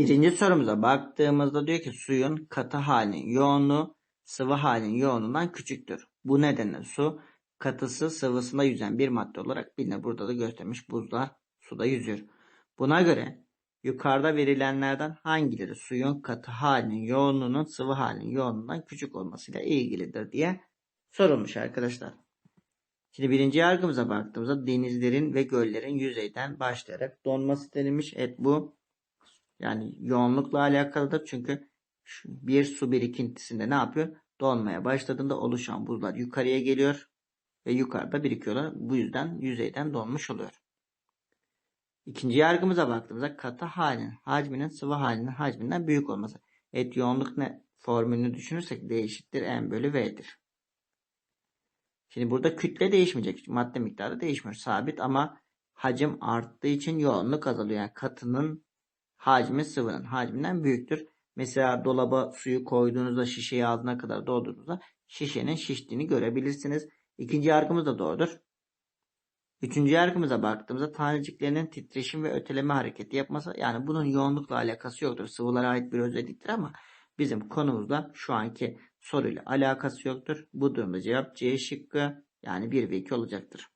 Birinci sorumuza baktığımızda diyor ki suyun katı halinin yoğunluğu sıvı halinin yoğunluğundan küçüktür. Bu nedenle su katısı sıvısında yüzen bir madde olarak bilinir. Burada da göstermiş buzlar suda yüzüyor. Buna göre yukarıda verilenlerden hangileri suyun katı halinin yoğunluğunun sıvı halinin yoğunluğundan küçük olmasıyla ilgilidir diye sorulmuş arkadaşlar. Şimdi birinci yargımıza baktığımızda denizlerin ve göllerin yüzeyden başlayarak donması denilmiş. Evet bu yani yoğunlukla alakalıdır. Çünkü bir su birikintisinde ne yapıyor? Donmaya başladığında oluşan buzlar yukarıya geliyor ve yukarıda birikiyorlar. Bu yüzden yüzeyden donmuş oluyor. İkinci yargımıza baktığımızda katı halin hacminin sıvı halinin hacminden büyük olması. Evet yoğunluk ne formülünü düşünürsek D eşittir M bölü V'dir. Şimdi burada kütle değişmeyecek. Madde miktarı değişmiyor. Sabit ama hacim arttığı için yoğunluk azalıyor. Yani katının hacmi sıvının hacminden büyüktür. Mesela dolaba suyu koyduğunuzda şişeyi ağzına kadar doldurduğunuzda şişenin şiştiğini görebilirsiniz. İkinci yargımız da doğrudur. Üçüncü yargımıza baktığımızda taneciklerinin titreşim ve öteleme hareketi yapması yani bunun yoğunlukla alakası yoktur. Sıvılara ait bir özelliktir ama bizim konumuzda şu anki soruyla alakası yoktur. Bu durumda cevap C şıkkı yani 1 ve 2 olacaktır.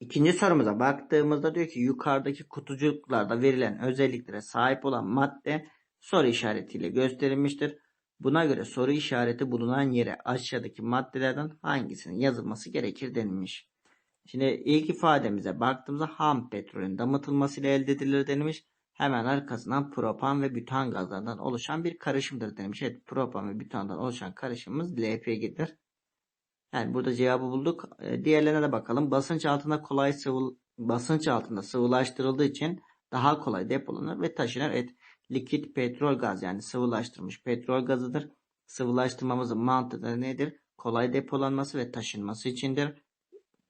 İkinci sorumuza baktığımızda diyor ki yukarıdaki kutucuklarda verilen özelliklere sahip olan madde soru işaretiyle gösterilmiştir. Buna göre soru işareti bulunan yere aşağıdaki maddelerden hangisinin yazılması gerekir denilmiş. Şimdi ilk ifademize baktığımızda ham petrolün damıtılmasıyla elde edilir denilmiş. Hemen arkasından propan ve bütan gazlarından oluşan bir karışımdır denilmiş. Evet propan ve bütandan oluşan karışımımız LPG'dir. Yani burada cevabı bulduk. E, diğerlerine de bakalım. Basınç altında kolay sıvı basınç altında sıvılaştırıldığı için daha kolay depolanır ve taşınır. Evet likit petrol gaz yani sıvılaştırılmış petrol gazıdır. Sıvılaştırmamızın mantığı da nedir? Kolay depolanması ve taşınması içindir.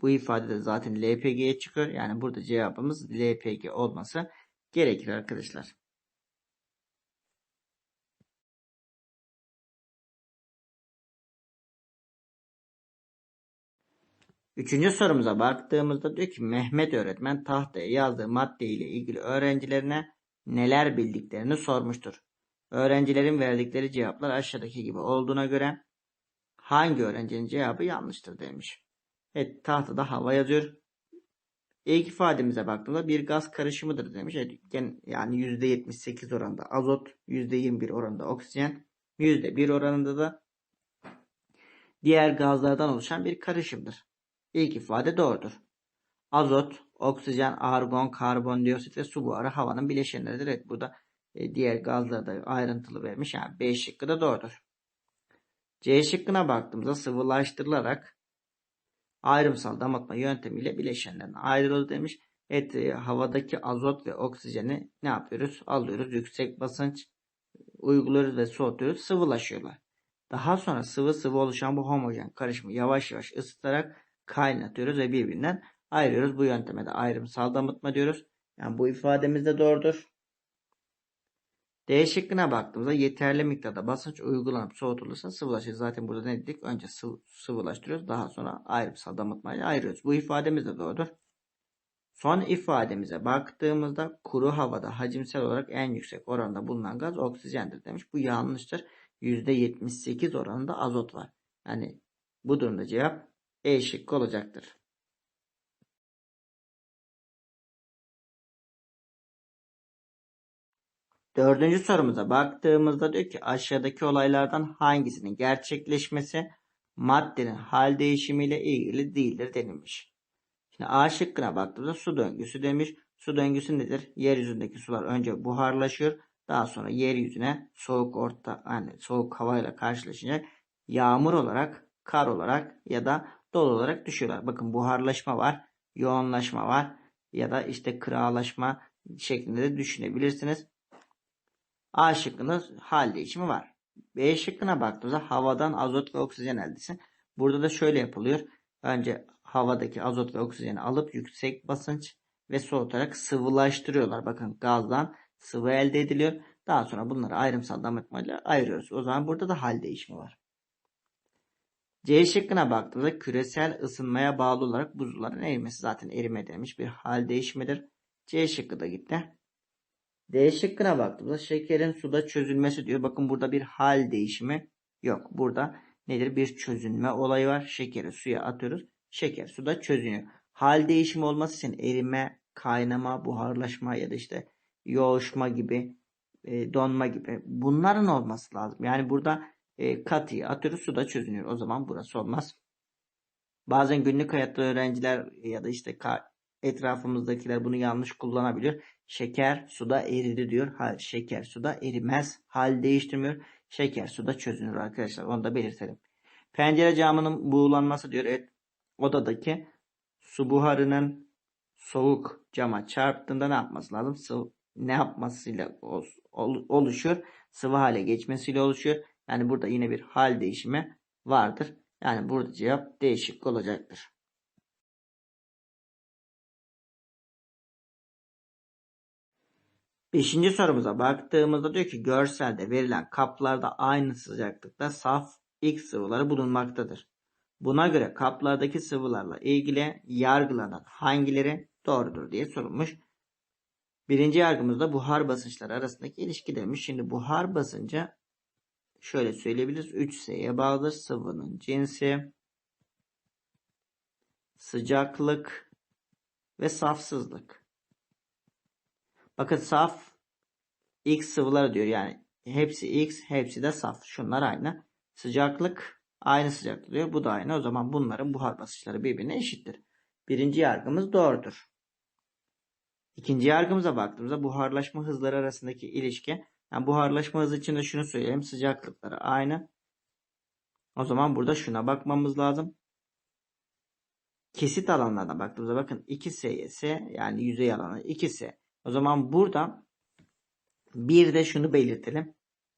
Bu ifade de zaten LPG'ye çıkıyor. Yani burada cevabımız LPG olması gerekir arkadaşlar. Üçüncü sorumuza baktığımızda diyor ki Mehmet öğretmen tahtaya yazdığı madde ile ilgili öğrencilerine neler bildiklerini sormuştur. Öğrencilerin verdikleri cevaplar aşağıdaki gibi olduğuna göre hangi öğrencinin cevabı yanlıştır demiş. Evet tahtada hava yazıyor. İlk ifademize baktığımda bir gaz karışımıdır demiş. Yani %78 oranında azot, %21 oranında oksijen, %1 oranında da diğer gazlardan oluşan bir karışımdır. İlk ifade doğrudur. Azot, oksijen, argon, karbondioksit ve su buharı havanın bileşenleridir. Evet burada e, diğer gazları da ayrıntılı vermiş. Yani B şıkkı da doğrudur. C şıkkına baktığımızda sıvılaştırılarak ayrımsal damıtma yöntemiyle bileşenlerden ayrılır demiş. Evet e, havadaki azot ve oksijeni ne yapıyoruz? Alıyoruz. Yüksek basınç uyguluyoruz ve soğutuyoruz. Sıvılaşıyorlar. Daha sonra sıvı sıvı oluşan bu homojen karışımı yavaş yavaş ısıtarak kaynatıyoruz ve birbirinden ayırıyoruz. Bu yönteme de ayrımsal damıtma diyoruz. Yani bu ifademiz de doğrudur. D şıkkına baktığımızda yeterli miktarda basınç uygulanıp soğutulursa sıvılaşır. Zaten burada ne dedik? Önce sıvı, sıvılaştırıyoruz. Daha sonra ayrımsal damıtmayla ayırıyoruz. Bu ifademiz de doğrudur. Son ifademize baktığımızda kuru havada hacimsel olarak en yüksek oranda bulunan gaz oksijendir demiş. Bu yanlıştır. %78 oranında azot var. Yani bu durumda cevap E şıkkı olacaktır. Dördüncü sorumuza baktığımızda diyor ki aşağıdaki olaylardan hangisinin gerçekleşmesi maddenin hal değişimiyle ilgili değildir denilmiş. Şimdi A şıkkına baktığımızda su döngüsü demiş. Su döngüsü nedir? Yeryüzündeki sular önce buharlaşıyor. Daha sonra yeryüzüne soğuk orta yani soğuk havayla karşılaşınca yağmur olarak, kar olarak ya da dolu olarak düşüyorlar. Bakın buharlaşma var, yoğunlaşma var ya da işte kıralaşma şeklinde de düşünebilirsiniz. A şıkkında hal değişimi var. B şıkkına baktığımızda havadan azot ve oksijen elde etsin. Burada da şöyle yapılıyor. Önce havadaki azot ve oksijeni alıp yüksek basınç ve soğutarak sıvılaştırıyorlar. Bakın gazdan sıvı elde ediliyor. Daha sonra bunları ayrımsal damıtmayla ayırıyoruz. O zaman burada da hal değişimi var. C şıkkına baktığımızda küresel ısınmaya bağlı olarak buzulların erimesi zaten erime demiş bir hal değişimidir. C şıkkı da gitti. D şıkkına baktığımızda şekerin suda çözülmesi diyor. Bakın burada bir hal değişimi yok. Burada nedir? Bir çözünme olayı var. Şekeri suya atıyoruz. Şeker suda çözünüyor. Hal değişimi olması için erime, kaynama, buharlaşma ya da işte yoğuşma gibi, e, donma gibi bunların olması lazım. Yani burada e, katıyı atıyoruz suda çözünüyor. O zaman burası olmaz. Bazen günlük hayatta öğrenciler ya da işte etrafımızdakiler bunu yanlış kullanabiliyor. Şeker suda eridi diyor. Hayır şeker suda erimez. Hal değiştirmiyor. Şeker suda çözünür arkadaşlar. Onu da belirtelim. Pencere camının buğulanması diyor. Evet odadaki su buharının soğuk cama çarptığında ne yapması lazım? Sıvı, ne yapmasıyla ol- ol- oluşuyor? Sıvı hale geçmesiyle oluşuyor. Yani burada yine bir hal değişimi vardır. Yani burada cevap değişik olacaktır. Beşinci sorumuza baktığımızda diyor ki görselde verilen kaplarda aynı sıcaklıkta saf X sıvıları bulunmaktadır. Buna göre kaplardaki sıvılarla ilgili yargılanan hangileri doğrudur diye sorulmuş. Birinci yargımızda buhar basınçları arasındaki ilişki demiş. Şimdi buhar basıncı şöyle söyleyebiliriz. 3S'ye bağlıdır. Sıvının cinsi, sıcaklık ve safsızlık. Bakın saf X sıvıları diyor. Yani hepsi X, hepsi de saf. Şunlar aynı. Sıcaklık aynı sıcaklık diyor. Bu da aynı. O zaman bunların buhar basınçları birbirine eşittir. Birinci yargımız doğrudur. İkinci yargımıza baktığımızda buharlaşma hızları arasındaki ilişki. Yani buharlaşma hızı için de şunu söyleyeyim. Sıcaklıkları aynı. O zaman burada şuna bakmamız lazım. Kesit alanlarına baktığımızda bakın 2S yani yüzey alanı 2S. O zaman burada bir de şunu belirtelim.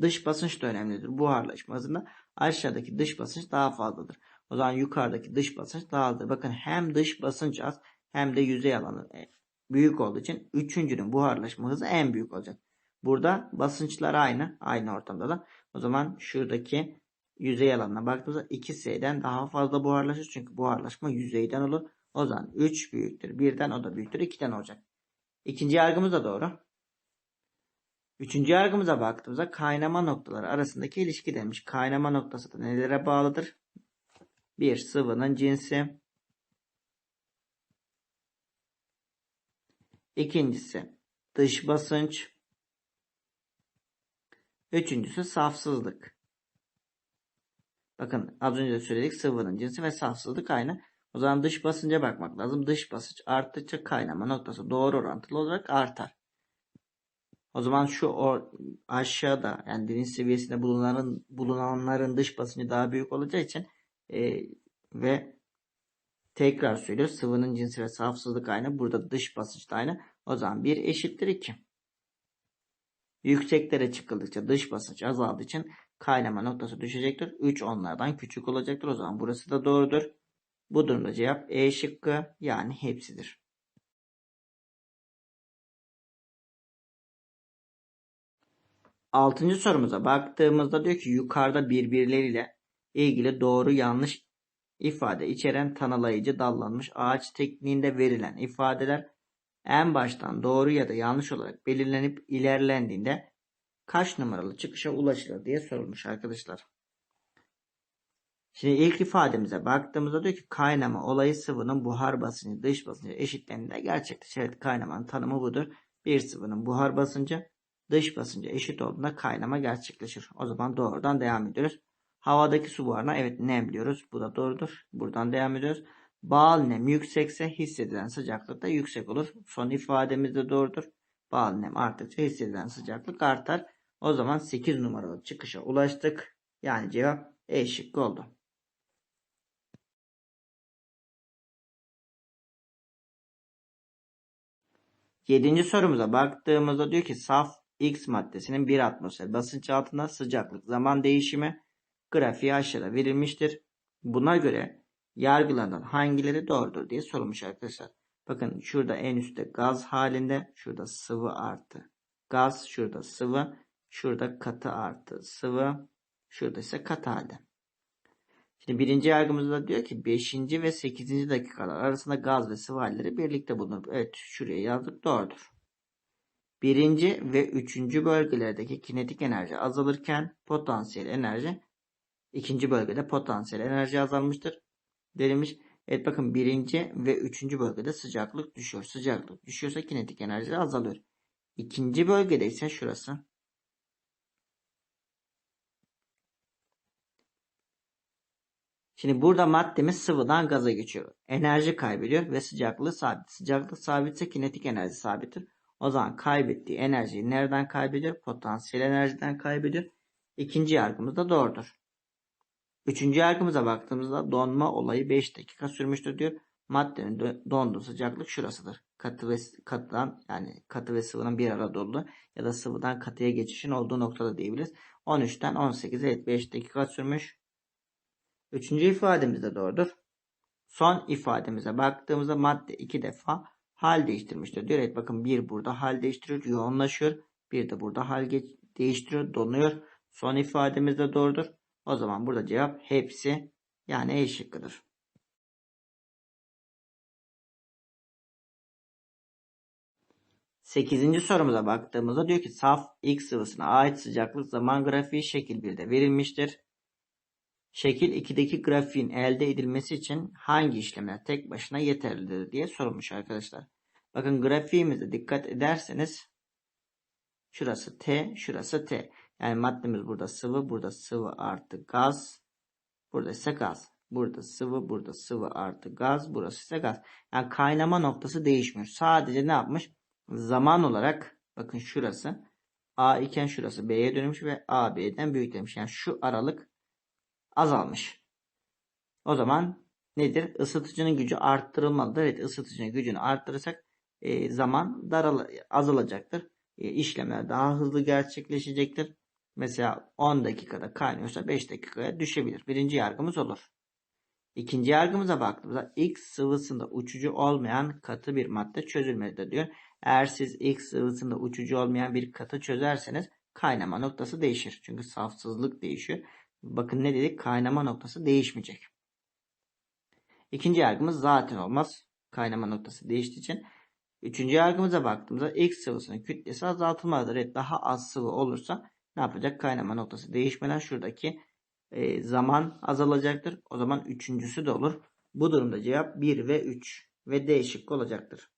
Dış basınç da önemlidir. Buharlaşma hızında aşağıdaki dış basınç daha fazladır. O zaman yukarıdaki dış basınç daha azdır. Bakın hem dış basınç az hem de yüzey alanı büyük olduğu için üçüncünün buharlaşma hızı en büyük olacak. Burada basınçlar aynı. Aynı ortamda da. O zaman şuradaki yüzey alanına baktığımızda 2S'den daha fazla buharlaşır. Çünkü buharlaşma yüzeyden olur. O zaman 3 büyüktür. 1'den o da büyüktür. 2'den olacak. İkinci yargımız da doğru. Üçüncü yargımıza baktığımızda kaynama noktaları arasındaki ilişki demiş. Kaynama noktası da nelere bağlıdır? Bir sıvının cinsi. İkincisi dış basınç. Üçüncüsü safsızlık. Bakın az önce de söyledik sıvının cinsi ve safsızlık aynı. O zaman dış basınca bakmak lazım. Dış basınç arttıkça kaynama noktası doğru orantılı olarak artar. O zaman şu or aşağıda yani deniz seviyesinde bulunanların bulunanların dış basıncı daha büyük olacağı için e, ve tekrar söylüyoruz sıvının cinsi ve safsızlık aynı. Burada dış basınç da aynı. O zaman 1 eşittir 2. Yükseklere çıkıldıkça dış basınç azaldığı için kaynama noktası düşecektir. 3 onlardan küçük olacaktır. O zaman burası da doğrudur. Bu durumda cevap E şıkkı yani hepsidir. Altıncı sorumuza baktığımızda diyor ki yukarıda birbirleriyle ilgili doğru yanlış ifade içeren tanılayıcı dallanmış ağaç tekniğinde verilen ifadeler en baştan doğru ya da yanlış olarak belirlenip ilerlendiğinde kaç numaralı çıkışa ulaşılır diye sorulmuş arkadaşlar. Şimdi ilk ifademize baktığımızda diyor ki kaynama olayı sıvının buhar basıncı dış basıncı eşitlendiğinde gerçekleşir. Evet kaynamanın tanımı budur. Bir sıvının buhar basıncı dış basıncı eşit olduğunda kaynama gerçekleşir. O zaman doğrudan devam ediyoruz. Havadaki su buharına evet nem diyoruz. Bu da doğrudur. Buradan devam ediyoruz. Bağıl nem yüksekse hissedilen sıcaklık da yüksek olur. Son ifademiz de doğrudur. Bağıl nem arttıkça hissedilen sıcaklık artar. O zaman 8 numaralı çıkışa ulaştık. Yani cevap E şıkkı oldu. Yedinci sorumuza baktığımızda diyor ki saf X maddesinin bir atmosfer basınç altında sıcaklık zaman değişimi grafiği aşağıda verilmiştir. Buna göre yargılanan hangileri doğrudur diye sorulmuş arkadaşlar. Bakın şurada en üstte gaz halinde, şurada sıvı artı gaz, şurada sıvı, şurada katı artı sıvı, şurada ise katı halde. Şimdi birinci yargımızda diyor ki 5. ve 8. dakikalar arasında gaz ve sıvı halleri birlikte bulunur. Evet şuraya yazdık doğrudur. Birinci ve üçüncü bölgelerdeki kinetik enerji azalırken potansiyel enerji ikinci bölgede potansiyel enerji azalmıştır. Denilmiş. Evet bakın birinci ve üçüncü bölgede sıcaklık düşüyor. Sıcaklık düşüyorsa kinetik enerji azalıyor. İkinci bölgede ise şurası. Şimdi burada maddemiz sıvıdan gaza geçiyor. Enerji kaybediyor ve sıcaklığı sabit. Sıcaklık sabitse kinetik enerji sabittir. O zaman kaybettiği enerjiyi nereden kaybediyor? Potansiyel enerjiden kaybediyor. İkinci yargımız da doğrudur. Üçüncü yargımıza baktığımızda donma olayı 5 dakika sürmüştür diyor. Maddenin do- donduğu sıcaklık şurasıdır. Katı ve katıdan yani katı ve sıvının bir arada olduğu ya da sıvıdan katıya geçişin olduğu noktada diyebiliriz. 13'ten 18'e evet 5 dakika sürmüş. Üçüncü ifademiz de doğrudur. Son ifademize baktığımızda madde iki defa hal değiştirmiştir. Diyor evet bakın bir burada hal değiştiriyor, yoğunlaşıyor. Bir de burada hal değiştiriyor, donuyor. Son ifademiz de doğrudur. O zaman burada cevap hepsi yani E şıkkıdır. Sekizinci sorumuza baktığımızda diyor ki saf X sıvısına ait sıcaklık zaman grafiği şekil 1'de verilmiştir. Şekil 2'deki grafiğin elde edilmesi için hangi işlemler tek başına yeterlidir diye sorulmuş arkadaşlar. Bakın grafiğimize dikkat ederseniz şurası T, şurası T. Yani maddemiz burada sıvı, burada sıvı artı gaz, burada ise gaz. Burada sıvı, burada sıvı artı gaz, burası ise gaz. Yani kaynama noktası değişmiyor. Sadece ne yapmış? Zaman olarak bakın şurası A iken şurası B'ye dönmüş ve A B'den büyük demiş. Yani şu aralık azalmış. O zaman nedir? Isıtıcının gücü arttırılmalıdır. Evet ısıtıcının gücünü arttırırsak e, zaman daral azalacaktır. E, işlemler daha hızlı gerçekleşecektir. Mesela 10 dakikada kaynıyorsa 5 dakikaya düşebilir. Birinci yargımız olur. İkinci yargımıza baktığımızda X sıvısında uçucu olmayan katı bir madde çözülmelidir diyor. Eğer siz X sıvısında uçucu olmayan bir katı çözerseniz kaynama noktası değişir. Çünkü safsızlık değişiyor. Bakın ne dedik? Kaynama noktası değişmeyecek. İkinci yargımız zaten olmaz. Kaynama noktası değiştiği için. Üçüncü yargımıza baktığımızda X sıvısının kütlesi azaltılmalıdır. Evet, daha az sıvı olursa ne yapacak? Kaynama noktası değişmeden şuradaki e, zaman azalacaktır. O zaman üçüncüsü de olur. Bu durumda cevap 1 ve 3 ve D şıkkı olacaktır.